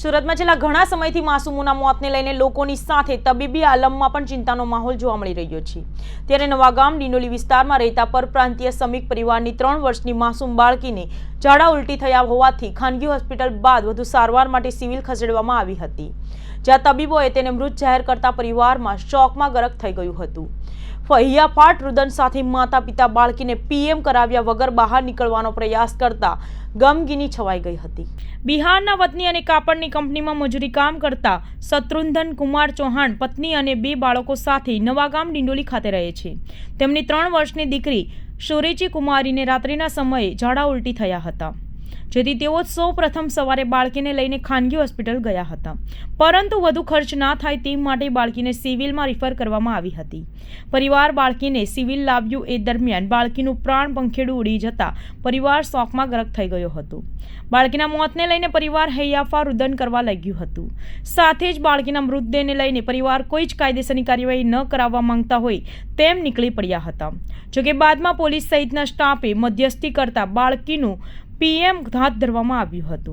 સુરતમાં છેલ્લા ઘણા સમયથી માસૂમોના મોતને લઈને લોકોની સાથે તબીબી આલમમાં પણ ચિંતાનો માહોલ જોવા મળી રહ્યો છે. ત્યારે નવાગામ, ડિંડોલી વિસ્તારમાં રહેતા પરપ્રાંતીય શ્રમિક પરિવારની ત્રણ વર્ષની માસૂમ બાળકીને ઝાડા ઉલટી થયા હોવાથી ખાનગી હોસ્પિટલ બાદ વધુ સારવાર માટે સિવિલ ખસેડવામાં આવી હતી. જ્યાં તબીબોએ તેને મૃત જાહેર કરતા પરિવારમાં શોકમાં ગરક થઈ ગયું હતું. ફહિયાફાટ રુદન સાથે માતા પિતા બાળકીને પીએમ કરાવ્યા વગર બહાર નીકળવાનો પ્રયાસ કરતા ગમગીની છવાઈ ગઈ હતી. બિહારના વતની અને કાપડની કંપનીમાં મજૂરી કામ કરતા શત્રુંધન કુમાર ચૌહાણ પત્ની અને બે બાળકો સાથે નવાગામ ડિંડોલી ખાતે રહે છે. તેમની ત્રણ વર્ષની દીકરી શોરેચી કુમારીને રાત્રિના સમયે ઝાડા ઉલટી થયા હતા. જેથી તેઓ સૌ પ્રથમ સવારે બાળકીને લઈને ખાનગી હોસ્પિટલ ગયા હતા. પરંતુ વધુ ખર્ચ ના થાય તે માટે બાળકીને સિવિલમાં રિફર કરવામાં આવી હતી. પરિવાર બાળકીને સિવિલ લાવ્યું એ દરમિયાન બાળકીનું પ્રાણ પંખેડું ઉડી જતા પરિવાર શોકમાં ગરક થઈ ગયો હતો. બાળકીના મોતને લઈને પરિવાર હૈયાફા રુદન કરવા લાગ્યું હતું. સાથે જ બાળકીના મૃતદેહને લઈને પરિવાર કોઈ જ કાયદેસરની કાર્યવાહી ન કરાવવા માંગતા હોય તેમ નીકળી પડ્યા હતા. જોકે બાદમાં પોલીસ સહિતના સ્ટાફે મધ્યસ્થી કરતા બાળકીનું પીએમ હાથ ધરવામાં આવ્યું હતું.